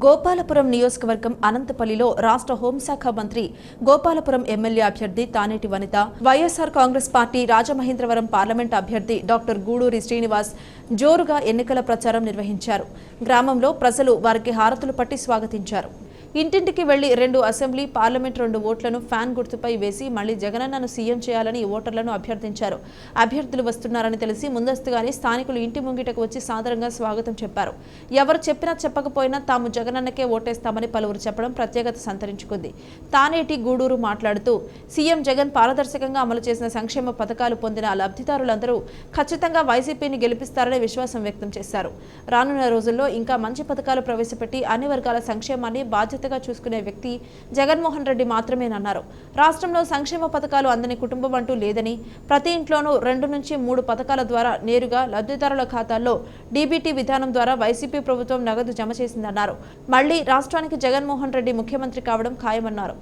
గోపాలపురం నియోజకవర్గం అనంతపల్లిలో రాష్ట్ర హోంశాఖ మంత్రి గోపాలపురం ఎమ్మెల్యే అభ్యర్థి Taneti Vanitha YSR Congress party Rajamahendravaram parliament అభ్యర్థి డాక్టర్ గూడూరి శ్రీనివాస్ జోరుగా ఎన్నికల ప్రచారం నిర్వహించారు. గ్రామంలో ప్రజలు వారికి హారతులు పట్టి స్వాగతించారు. ఇంటింటికి వెళ్ళి రెండు అసెంబ్లీ పార్లమెంట్ రెండు ఓట్లను ఫ్యాన్ గుర్తుపై వేసి మళ్ళీ జగనన్నను సీఎం చేయాలని ఓటర్లను అభ్యర్థించారు. అభ్యర్థులు వస్తున్నారని తెలిసి ముందస్తుగానే స్థానికులు ఇంటి ముంగిటకు వచ్చి సాదరంగా స్వాగతం చెప్పారు. ఎవరు చెప్పినా చెప్పకపోయినా తాము జగనన్నకే ఓటేస్తామని పలువురు చెప్పడం ప్రత్యేకత సంతరించుకుంది. తానేటి గూడూరు మాట్లాడుతూ సీఎం జగన్ పారదర్శకంగా అమలు చేసిన సంక్షేమ పథకాలు పొందిన లబ్ధిదారులందరూ ఖచ్చితంగా వైసీపీని గెలిపిస్తారని విశ్వాసం వ్యక్తం చేశారు. రానున్న రోజుల్లో ఇంకా మంచి పథకాలు ప్రవేశపెట్టి అన్ని వర్గాల సంక్షేమాన్ని బాధ్యత బాధ్యతగా చూసుకునే వ్యక్తి జగన్మోహన్ రెడ్డి మాత్రమేనన్నారు. రాష్ట్రంలో సంక్షేమ పథకాలు అందని కుటుంబం అంటూ లేదని ప్రతి ఇంట్లోనూ రెండు నుంచి మూడు పథకాల ద్వారా నేరుగా లబ్ధిదారుల ఖాతాల్లో డీబీటీ విధానం ద్వారా వైసీపీ ప్రభుత్వం నగదు జమ చేసిందన్నారు. మళ్ళీ రాష్ట్రానికి జగన్మోహన్ రెడ్డి ముఖ్యమంత్రి కావడం ఖాయమన్నారు.